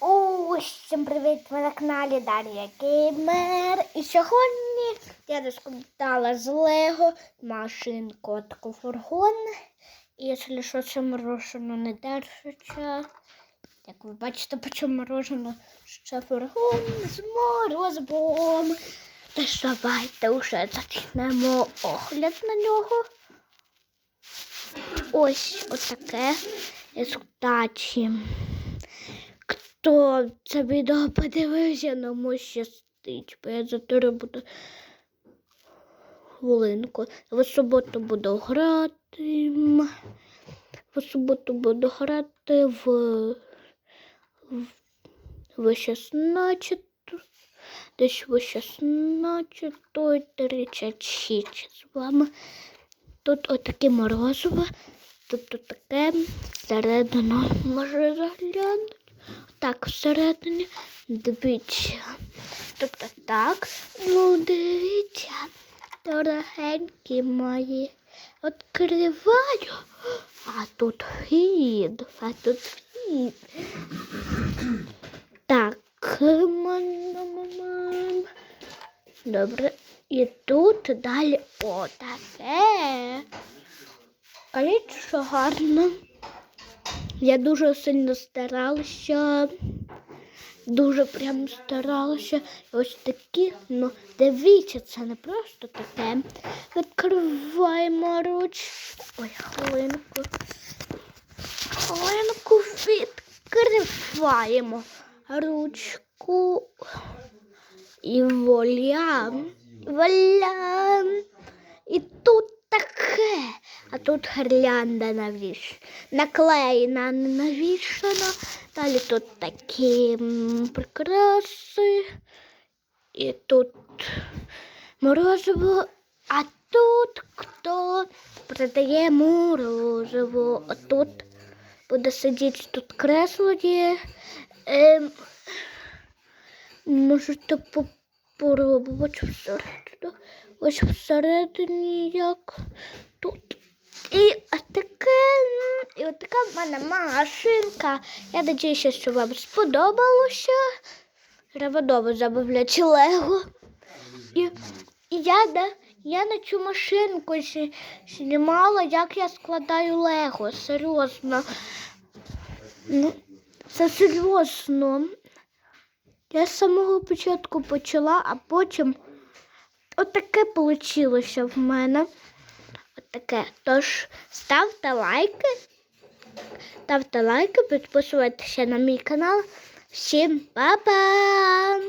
Всім привіт! Ви на каналі Дар'я Геймер. І сьогодні я розкладала з Лего машинку таку фургон. І якщо що, це морожено не держиться. Як ви бачите, по чому морожено ще фургон з морозивом. Тож давайте вже зачнемо огляд на нього. Ось отаке. І кстати, хто це відео подивився, нам щастить, бо я завтра буду хвилинку. В суботу буду грати. В суботу буду грати в, в, в 16. Десь в 16 36 з вами. Тут отаке морозиво, тут отаке всередину може заглянути. Так, всередині дивіться. Тобто так, ну дивіться, дорогенькі мої. Відкриваю, а тут хід, а тут хід. Так, мам. Добре. І тут далі отаке. Кажіть, що гарно. Я дуже сильно старалася. Дуже прям старалася. Ось такі, ну, дивіться, це не просто таке. Відкриваємо ручку. Ой, хвилинку. Хвилинку відкриваємо ручку. І воля. Воля. І тут таке. А тут гірлянда навіш. Наклеєна, навішана. Далі тут такі прикраси. І тут морозиво. А тут хто продає морозиво. А тут буде сидіти тут кресло є. Ем, можете попробувати всередину. Ось всередині як тут. І таке, і така в мене машинка. Я надіюся, що вам сподобалося. Треба вдома замовляти лего. І, і я, да, я на цю машинку знімала, як я складаю лего. Серйозно. Ну, це серйозно. Я з самого початку почала, а потім отаке вийшло в мене. Отаке. Тож ставте лайки, ставте лайки, підписуйтеся на мій канал. Всім па-па!